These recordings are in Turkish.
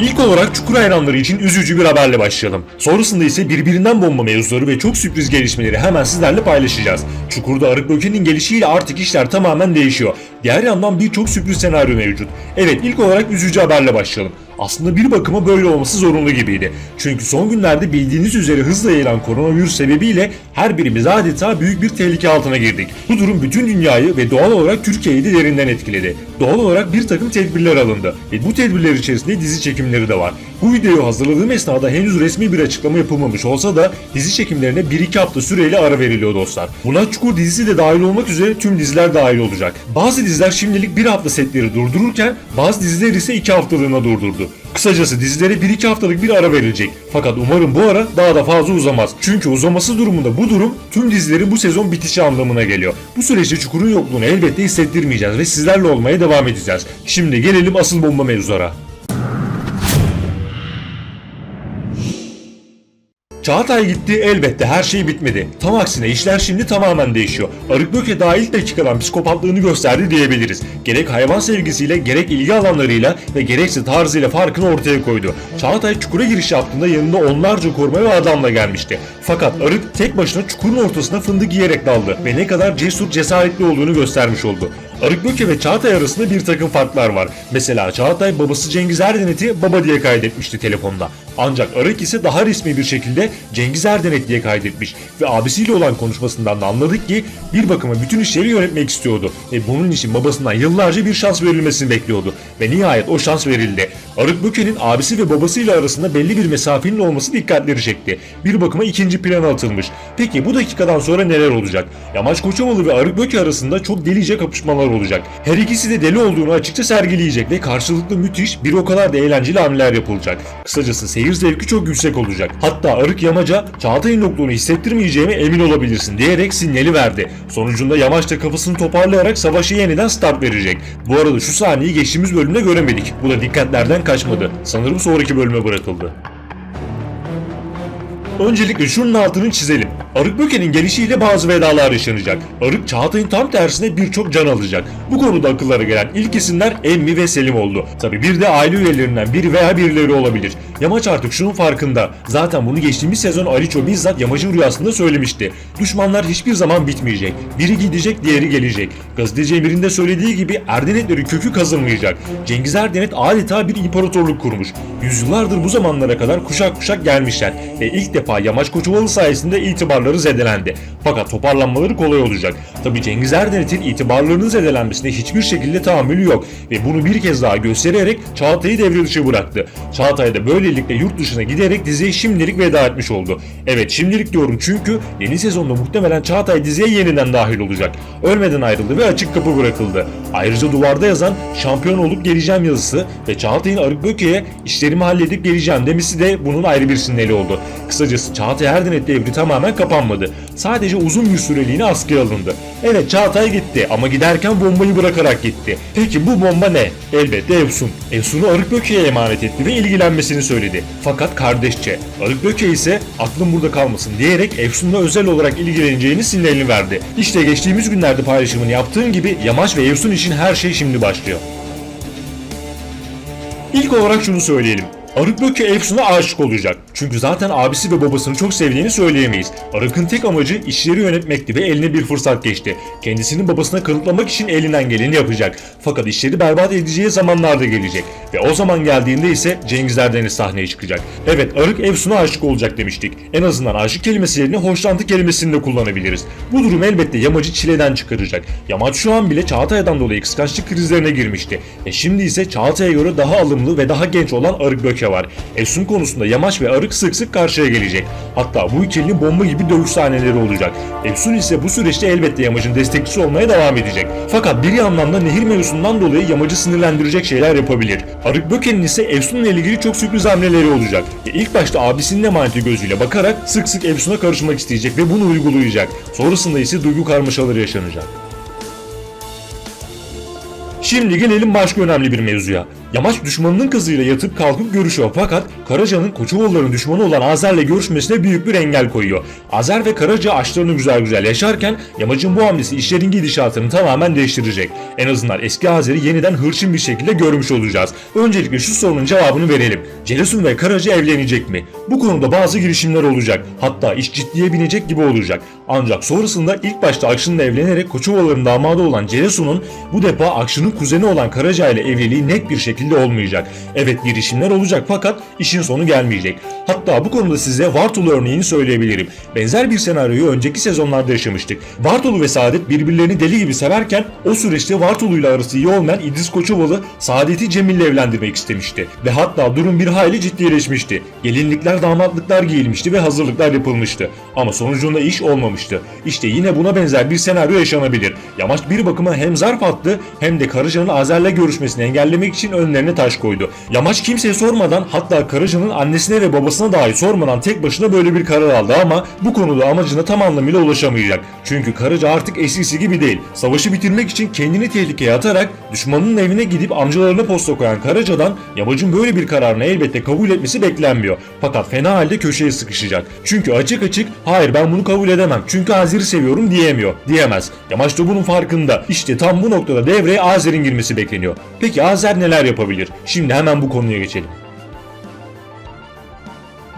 İlk olarak Çukur hayranları için üzücü bir haberle başlayalım. Sonrasında ise birbirinden bomba mevzuları ve çok sürpriz gelişmeleri hemen sizlerle paylaşacağız. Çukur'da Arık Böke'nin gelişiyle artık işler tamamen değişiyor. Diğer yandan birçok sürpriz senaryo mevcut. Evet ilk olarak üzücü haberle başlayalım. Aslında bir bakıma böyle olması zorunlu gibiydi. Çünkü son günlerde bildiğiniz üzere hızla yayılan koronavirüs sebebiyle her birimiz adeta büyük bir tehlike altına girdik. Bu durum bütün dünyayı ve doğal olarak Türkiye'yi de derinden etkiledi. Doğal olarak bir takım tedbirler alındı ve bu tedbirler içerisinde dizi çekimleri de var. Bu videoyu hazırladığım esnada henüz resmi bir açıklama yapılmamış olsa da dizi çekimlerine 1-2 hafta süreyle ara veriliyor dostlar. Buna Çukur dizisi de dahil olmak üzere tüm diziler dahil olacak. Bazı diziler şimdilik bir hafta setleri durdururken bazı diziler ise 2 haftalığına durdurdu. Kısacası dizilere 1-2 haftalık bir ara verilecek. Fakat umarım bu ara daha da fazla uzamaz. Çünkü uzaması durumunda bu durum tüm dizilerin bu sezon bitişi anlamına geliyor. Bu süreçte Çukur'un yokluğunu elbette hissettirmeyeceğiz ve sizlerle olmaya devam edeceğiz. Şimdi gelelim asıl bomba mevzulara. Çağatay gitti elbette her şey bitmedi. Tam aksine işler şimdi tamamen değişiyor. Arık Böke daha ilk dakikadan psikopatlığını gösterdi diyebiliriz. Gerek hayvan sevgisiyle gerek ilgi alanlarıyla ve gerekse tarzıyla farkını ortaya koydu. Çağatay çukura giriş yaptığında yanında onlarca koruma ve adamla gelmişti. Fakat Arık tek başına çukurun ortasına fındık giyerek daldı ve ne kadar cesur cesaretli olduğunu göstermiş oldu. Arık Böke ve Çağatay arasında bir takım farklar var. Mesela Çağatay babası Cengiz Erdenet'i baba diye kaydetmişti telefonda. Ancak Arık ise daha resmi bir şekilde Cengiz Erdenet diye kaydetmiş ve abisiyle olan konuşmasından da anladık ki bir bakıma bütün işleri yönetmek istiyordu ve bunun için babasından yıllarca bir şans verilmesini bekliyordu ve nihayet o şans verildi. Arık Böke'nin abisi ve babasıyla arasında belli bir mesafenin olması dikkatleri çekti. Bir bakıma ikinci plana atılmış. Peki bu dakikadan sonra neler olacak? Yamaç Koçovalı ve Arık Böke arasında çok delice kapışmalar olacak. Her ikisi de deli olduğunu açıkça sergileyecek ve karşılıklı müthiş bir o kadar da eğlenceli hamleler yapılacak. Kısacası seyir zevki çok yüksek olacak. Hatta Arık Yamaç'a Çağatay'ın yokluğunu hissettirmeyeceğime emin olabilirsin diyerek sinyali verdi. Sonucunda Yamaç da kafasını toparlayarak savaşı yeniden start verecek. Bu arada şu sahneyi geçtiğimiz bölümde göremedik. Bu da dikkatlerden kaçmadı. Sanırım sonraki bölüme bırakıldı. Öncelikle şunun altını çizelim. Arık Böke'nin gelişiyle bazı vedalar yaşanacak. Arık Çağatay'ın tam tersine birçok can alacak. Bu konuda akıllara gelen ilk isimler Emmi ve Selim oldu. Tabi bir de aile üyelerinden biri veya birileri olabilir. Yamaç artık şunun farkında. Zaten bunu geçtiğimiz sezon Aliço bizzat Yamaç'ın rüyasında söylemişti. Düşmanlar hiçbir zaman bitmeyecek. Biri gidecek diğeri gelecek. Gazeteci Emir'in de söylediği gibi Erdenetleri kökü kazınmayacak. Cengiz Erdenet adeta bir imparatorluk kurmuş. Yüzyıllardır bu zamanlara kadar kuşak kuşak gelmişler. Ve ilk defa Yamaç Koçovalı sayesinde itibarları zedelendi. Fakat toparlanmaları kolay olacak. Tabi Cengiz Erdenet'in itibarlarının zedelenmesine hiçbir şekilde tahammülü yok. Ve bunu bir kez daha göstererek Çağatay'ı devre dışı bıraktı. Çağatay da böylelikle yurt dışına giderek diziye şimdilik veda etmiş oldu. Evet şimdilik diyorum çünkü yeni sezonda muhtemelen Çağatay diziye yeniden dahil olacak. Ölmeden ayrıldı ve açık kapı bırakıldı. Ayrıca duvarda yazan şampiyon olup geleceğim yazısı ve Çağatay'ın Arık Böke'ye işlerimi halledip geleceğim demesi de bunun ayrı bir sinyali oldu. Kısacası Çağatay Erdenet devri tamamen kapanmadı. Sadece uzun bir süreliğine askıya alındı. Evet Çağatay gitti ama giderken bombayı bırakarak gitti. Peki bu bomba ne? Elbette Efsun. Efsun'u Arık Böke'ye emanet etti ve ilgilenmesini söyledi. Fakat kardeşçe. Arık Böke ise aklım burada kalmasın diyerek Efsun'la özel olarak ilgileneceğini sinyalini verdi. İşte geçtiğimiz günlerde paylaşımını yaptığım gibi Yamaç ve Efsun için her şey şimdi başlıyor. İlk olarak şunu söyleyelim. Arık Efsun'a aşık olacak. Çünkü zaten abisi ve babasını çok sevdiğini söyleyemeyiz. Arık'ın tek amacı işleri yönetmekti ve eline bir fırsat geçti. Kendisini babasına kanıtlamak için elinden geleni yapacak. Fakat işleri berbat edeceği zamanlar da gelecek. Ve o zaman geldiğinde ise Cengiz Erdeniz sahneye çıkacak. Evet Arık Efsun'a aşık olacak demiştik. En azından aşık kelimesi yerine hoşlantı kelimesini de kullanabiliriz. Bu durum elbette Yamaç'ı çileden çıkaracak. Yamaç şu an bile Çağatay'dan dolayı kıskançlık krizlerine girmişti. E şimdi ise Çağatay'a göre daha alımlı ve daha genç olan Arık Böke var. Efsun konusunda Yamaç ve Arık sık sık karşıya gelecek. Hatta bu ikilinin bomba gibi dövüş sahneleri olacak. Efsun ise bu süreçte elbette Yamaç'ın destekçisi olmaya devam edecek. Fakat bir yandan da nehir mevzusundan dolayı Yamaç'ı sinirlendirecek şeyler yapabilir. Arık Böke'nin ise Efsun'la ilgili çok sürpriz hamleleri olacak. Ve ilk başta abisinin emaneti gözüyle bakarak sık sık Efsun'a karışmak isteyecek ve bunu uygulayacak. Sonrasında ise duygu karmaşaları yaşanacak. Şimdi gelelim başka önemli bir mevzuya. Yamaç düşmanının kızıyla yatıp kalkıp görüşüyor fakat Karaca'nın Koçovalıların düşmanı olan Azer'le görüşmesine büyük bir engel koyuyor. Azer ve Karaca aşklarını güzel güzel yaşarken Yamaç'ın bu hamlesi işlerin gidişatını tamamen değiştirecek. En azından eski Azer'i yeniden hırçın bir şekilde görmüş olacağız. Öncelikle şu sorunun cevabını verelim. Celesun ve Karaca evlenecek mi? Bu konuda bazı girişimler olacak. Hatta iş ciddiye binecek gibi olacak. Ancak sonrasında ilk başta Akşın'la evlenerek Koçovalıların damadı olan Celesun'un bu defa Akşın'ın kuzeni olan Karaca ile evliliği net bir şekilde olmayacak. Evet girişimler olacak fakat işin sonu gelmeyecek. Hatta bu konuda size Vartolu örneğini söyleyebilirim. Benzer bir senaryoyu önceki sezonlarda yaşamıştık. Vartolu ve Saadet birbirlerini deli gibi severken o süreçte Vartolu ile arası iyi olmayan İdris Koçovalı Saadet'i Cemil'le evlendirmek istemişti. Ve hatta durum bir hayli ciddileşmişti. Gelinlikler damatlıklar giyilmişti ve hazırlıklar yapılmıştı. Ama sonucunda iş olmamıştı. İşte yine buna benzer bir senaryo yaşanabilir. Yamaç bir bakıma hem zarf attı hem de Karıca'nın Azer'le görüşmesini engellemek için önlerine taş koydu. Yamaç kimseye sormadan hatta Karıca'nın annesine ve babasına dahi sormadan tek başına böyle bir karar aldı ama bu konuda amacına tam anlamıyla ulaşamayacak. Çünkü Karıca artık eskisi gibi değil. Savaşı bitirmek için kendini tehlikeye atarak düşmanının evine gidip amcalarına posta koyan Karaca'dan Yamacın böyle bir kararını elbette kabul etmesi beklenmiyor. Fakat fena halde köşeye sıkışacak. Çünkü açık açık hayır ben bunu kabul edemem çünkü Azer'i seviyorum diyemiyor. Diyemez. Yamaç da bunun farkında. İşte tam bu noktada devreye Azer'in girmesi bekleniyor. Peki Azer neler yapabilir? Şimdi hemen bu konuya geçelim.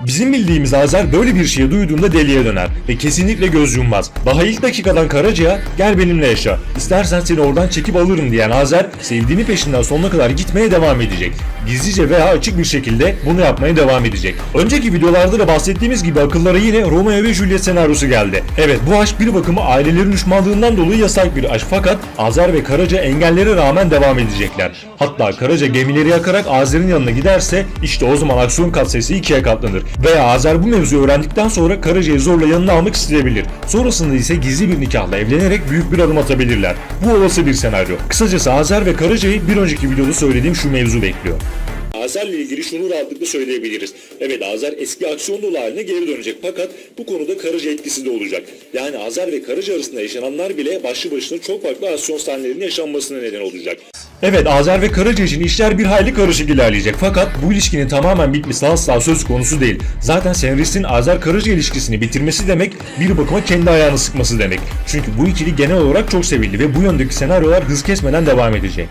Bizim bildiğimiz Azer böyle bir şeyi duyduğunda deliye döner ve kesinlikle göz yummaz. Daha ilk dakikadan Karaca'ya gel benimle yaşa, istersen seni oradan çekip alırım diyen Azer sevdiğini peşinden sonuna kadar gitmeye devam edecek. Gizlice veya açık bir şekilde bunu yapmaya devam edecek. Önceki videolarda da bahsettiğimiz gibi akıllara yine Romeo ve Juliet senaryosu geldi. Evet bu aşk bir bakıma ailelerin düşmanlığından dolayı yasak bir aşk fakat Azer ve Karaca engellere rağmen devam edecekler. Hatta Karaca gemileri yakarak Azer'in yanına giderse işte o zaman aksiyon katsayısı ikiye katlanır. Veya Azer bu mevzuyu öğrendikten sonra Karaca'yı zorla yanına almak isteyebilir. Sonrasında ise gizli bir nikahla evlenerek büyük bir adım atabilirler. Bu olası bir senaryo. Kısacası Azer ve Karaca'yı bir önceki videoda söylediğim şu mevzu bekliyor. Azer'le ilgili şunu rahatlıkla söyleyebiliriz. Evet Azer eski aksiyon dolu haline geri dönecek fakat bu konuda Karaca etkisi de olacak. Yani Azer ve Karaca arasında yaşananlar bile başlı başına çok farklı aksiyon sahnelerinin yaşanmasına neden olacak. Evet Azer ve Karaca için işler bir hayli karışık ilerleyecek fakat bu ilişkinin tamamen bitmesi asla söz konusu değil. Zaten senaristin Azer Karaca ilişkisini bitirmesi demek bir bakıma kendi ayağını sıkması demek. Çünkü bu ikili genel olarak çok sevildi ve bu yöndeki senaryolar hız kesmeden devam edecek.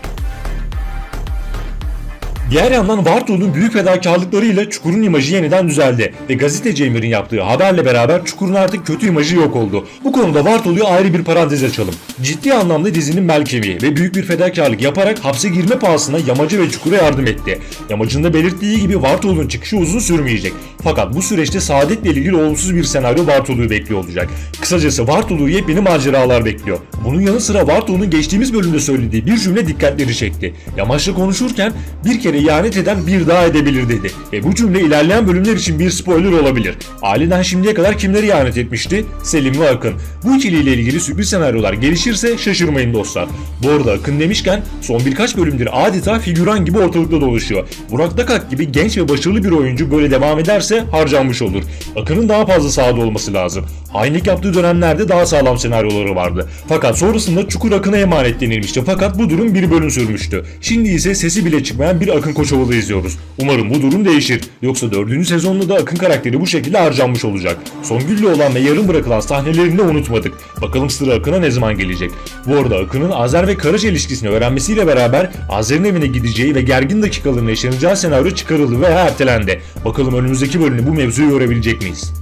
Diğer yandan Vartolu'nun büyük fedakarlıklarıyla Çukur'un imajı yeniden düzeldi ve gazeteci Emir'in yaptığı haberle beraber Çukur'un artık kötü imajı yok oldu. Bu konuda Vartolu'yu ayrı bir parantez açalım. Ciddi anlamda dizinin bel kemiği ve büyük bir fedakarlık yaparak hapse girme pahasına Yamacı ve Çukur'a yardım etti. Yamacın da belirttiği gibi Vartolu'nun çıkışı uzun sürmeyecek. Fakat bu süreçte Saadet'le ilgili olumsuz bir senaryo Vartolu'yu bekliyor olacak. Kısacası Vartolu'yu yepyeni maceralar bekliyor. Bunun yanı sıra Vartolu'nun geçtiğimiz bölümde söylediği bir cümle dikkatleri çekti. Yamaç'la konuşurken bir kere ihanet eden bir daha edebilir dedi. Ve bu cümle ilerleyen bölümler için bir spoiler olabilir. Aileden şimdiye kadar kimleri ihanet etmişti? Selim ve Akın. Bu ikiliyle ilgili sürpriz senaryolar gelişirse şaşırmayın dostlar. Bu arada Akın demişken son birkaç bölümdür adeta figüran gibi ortalıkta dolaşıyor. Burak Dakak gibi genç ve başarılı bir oyuncu böyle devam ederse harcanmış olur. Akın'ın daha fazla sahada olması lazım. Hainlik yaptığı dönemlerde daha sağlam senaryoları vardı. Fakat sonrasında Çukur Akın'a emanet denilmişti fakat bu durum bir bölüm sürmüştü. Şimdi ise sesi bile çıkmayan bir Akın Koçovalı izliyoruz. Umarım bu durum değişir. Yoksa dördüncü sezonda da Akın karakteri bu şekilde harcanmış olacak. Songül'le olan ve yarım bırakılan sahnelerini de unutmadık. Bakalım sıra Akın'a ne zaman gelecek. Bu arada Akın'ın Azer ve Karaca ilişkisini öğrenmesiyle beraber Azer'in evine gideceği ve gergin dakikaların yaşanacağı senaryo çıkarıldı veya ertelendi. Bakalım önümüzdeki bölümde bu mevzuyu görebilecek miyiz?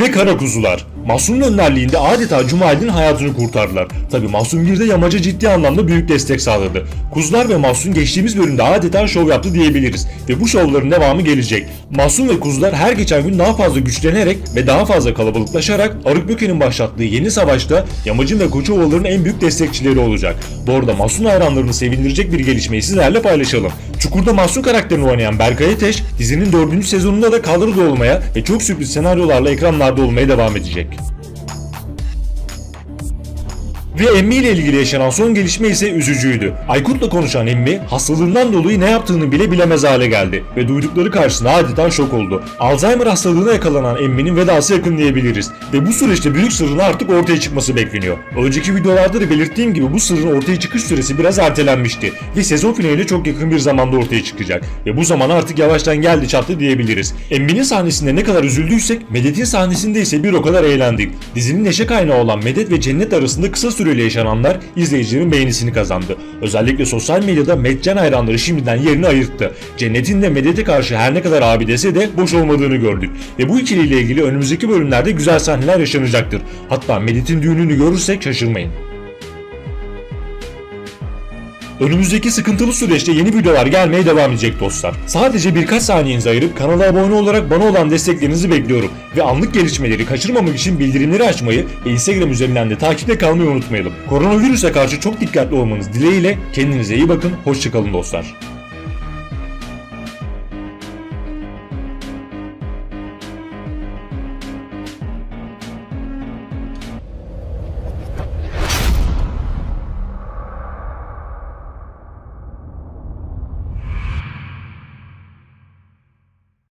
Ve kara kuzular. Mahsun'un önderliğinde adeta Cumali'nin hayatını kurtardılar. Tabi Mahsun bir de Yamaca ciddi anlamda büyük destek sağladı. Kuzular ve Mahsun geçtiğimiz bölümde adeta şov yaptı diyebiliriz. Ve bu şovların devamı gelecek. Mahsun ve kuzular her geçen gün daha fazla güçlenerek ve daha fazla kalabalıklaşarak Arıkböke'nin başlattığı yeni savaşta Yamacın ve Koçovalıların en büyük destekçileri olacak. Bu arada Mahsun hayranlarını sevindirecek bir gelişmeyi sizlerle paylaşalım. Çukur'da Mahsun karakterini oynayan Berkay Ateş dizinin 4. sezonunda da kadroda olmaya ve çok sürpriz senaryolarla ekranlarda olmaya devam edecek. Ve Emmi ile ilgili yaşanan son gelişme ise üzücüydü. Aykut'la konuşan Emmi hastalığından dolayı ne yaptığını bile bilemez hale geldi ve duydukları karşısında adeta şok oldu. Alzheimer hastalığına yakalanan Emmi'nin vedası yakın diyebiliriz ve bu süreçte büyük sırrın artık ortaya çıkması bekleniyor. Önceki videolarda da belirttiğim gibi bu sırrın ortaya çıkış süresi biraz ertelenmişti ve sezon finaline çok yakın bir zamanda ortaya çıkacak ve bu zaman artık yavaştan geldi çattı diyebiliriz. Emmi'nin sahnesinde ne kadar üzüldüysek Medet'in sahnesinde ise bir o kadar eğlendik. Dizinin neşe kaynağı olan Medet ve Cennet arasında kısa süreli yaşananlar izleyicilerin beğenisini kazandı. Özellikle sosyal medyada Metcan hayranları şimdiden yerini ayırttı. Cennet'in de Medet'e karşı her ne kadar abi dese de boş olmadığını gördük. Ve bu ikiliyle ilgili önümüzdeki bölümlerde güzel sahneler yaşanacaktır. Hatta Medet'in düğününü görürsek şaşırmayın. Önümüzdeki sıkıntılı süreçte yeni videolar gelmeye devam edecek dostlar. Sadece birkaç saniyenizi ayırıp kanala abone olarak bana olan desteklerinizi bekliyorum. Ve anlık gelişmeleri kaçırmamak için bildirimleri açmayı ve Instagram üzerinden de takipte kalmayı unutmayalım. Koronavirüse karşı çok dikkatli olmanız dileğiyle kendinize iyi bakın, hoşçakalın dostlar.